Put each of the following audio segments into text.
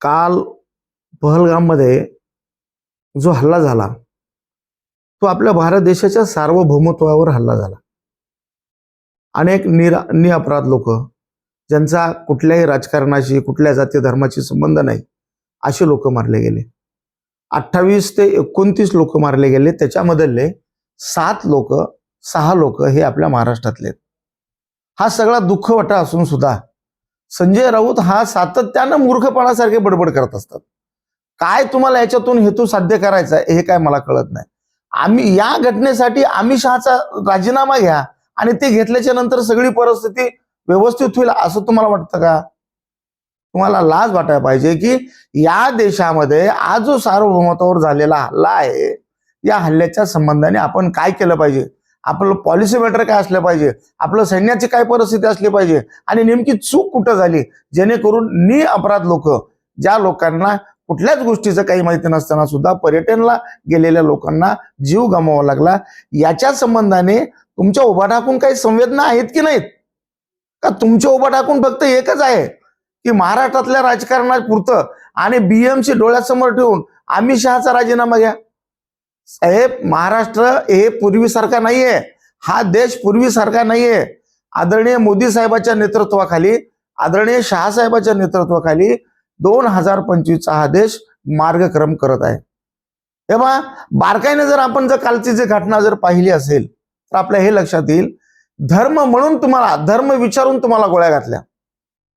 काल पहलगाममध्ये जो हल्ला झाला तो आपल्या भारत देशाच्या सार्वभौमत्वावर हल्ला झाला. अनेक निरा निअपराध लोक ज्यांचा कुठल्याही राजकारणाशी कुठल्या जाती धर्माशी संबंध नाही असे लोक मारले गेले. अठ्ठावीस ते एकोणतीस लोक मारले गेले. त्याच्यामधले सात लोक सहा लोक हे आपल्या महाराष्ट्रातले हा सगळा दुःखवटा असून सुद्धा संजय राऊत हा सातत्यानं मूर्खपणासारखे बडबड करत असतात. काय तुम्हाला याच्यातून हेतू साध्य करायचा आहे हे काय मला कळत नाही. आम्ही या घटनेसाठी आम्ही शहाचा राजीनामा घ्या आणि ते घेतल्याच्या नंतर सगळी परिस्थिती व्यवस्थित होईल असं तुम्हाला वाटतं का? तुम्हाला लाज वाटायला पाहिजे की या देशामध्ये आज जो सार्वभौमत्वावर झालेला हल्ला आहे या हल्ल्याच्या संबंधाने आपण काय केलं पाहिजे? आपलं पॉलिसी मॅटर काय असलं पाहिजे? आपलं सैन्याची काय परिस्थिती असली पाहिजे? आणि नेमकी चूक कुठं झाली? जेणेकरून नि अपराध लोक ज्या लोकांना कुठल्याच गोष्टीचं काही माहिती नसताना सुद्धा पर्यटनला गेलेल्या लोकांना जीव गमावा लागला. याच्या संबंधाने तुमच्या उभा टाकून काही संवेदना आहेत की नाहीत? का तुमच्या उभा टाकून फक्त एकच आहे? की महाराष्ट्रातल्या राजकारणात पुरतं आणि बीएमसी डोळ्यासमोर ठेवून अमित शहाचा राजीनामा घ्या. साहेब महाराष्ट्र हे पूर्वीसारखा नाहीये. हा देश पूर्वीसारखा नाहीये. आदरणीय मोदी साहेबाच्या नेतृत्वाखाली आदरणीय शहासाहेबाच्या नेतृत्वाखाली दोन हजार पंचवीसचा हा देश मार्गक्रम करत आहे. तेव्हा बारकाईने जर आपण जर कालची जी घटना जर पाहिली असेल तर आपल्या हे लक्षात येईल धर्म म्हणून तुम्हाला धर्म विचारून तुम्हाला गोळ्या घातल्या.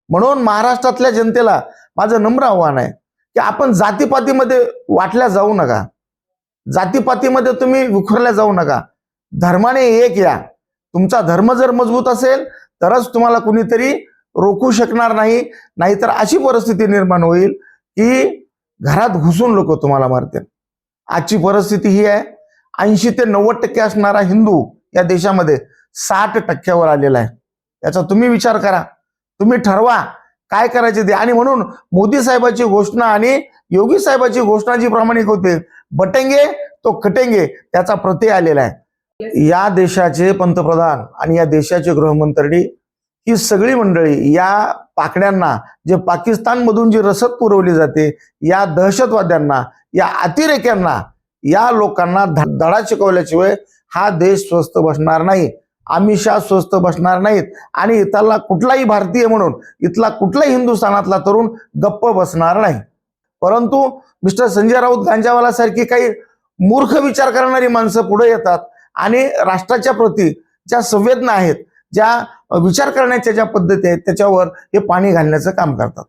म्हणून महाराष्ट्रातल्या जनतेला माझं नम्र आव्हान आहे की आपण जातीपातीमध्ये वाटल्या जाऊ नका. जातीपातीमध्ये तुम्ही विखुरल्या जाऊ नका. धर्माने एक या. तुमचा धर्म जर मजबूत असेल तरच तुम्हाला कुणीतरी रोखू शकणार नाही नाहीतर अशी परिस्थिती निर्माण होईल की घरात घुसून लोक तुम्हाला मारतील. आजची परिस्थिती ही आहे. ऐंशी ते नव्वद टक्के असणारा हिंदू या देशामध्ये साठ टक्क्यावर आलेला आहे. याचा तुम्ही विचार करा. तुम्ही ठरवा. काय करायचे ते? आणि म्हणून मोदी साहेबाची घोषणा आणि योगी साहेबाची घोषणा जी प्रामाणिक होते बटेंगे तो कटेंगे त्याचा प्रत्यय आलेला आहे. या देशाचे पंतप्रधान आणि या देशाचे गृहमंत्री ही सगळी मंडळी या पाकड्यांना जे पाकिस्तानमधून जी रसद पुरवली जाते या दहशतवाद्यांना या अतिरेक्यांना या लोकांना धडा शिकवल्याशिवाय हा देश स्वस्त बसणार नाही. अमित शहा स्वस्त बसणार नाहीत. आणि इथला कुठलाही भारतीय म्हणून इथला कुठलाही हिंदुस्थानातला तरुण गप्प बसणार नाही. परंतु मिस्टर संजय राऊत गांजावालासारखी काही मूर्ख विचार करणारी माणसं पुढे येतात आणि राष्ट्राच्या प्रती ज्या संवेदना आहेत ज्या विचार करण्याच्या ज्या पद्धती आहेत त्याच्यावर हे पाणी घालण्याचं काम करतात.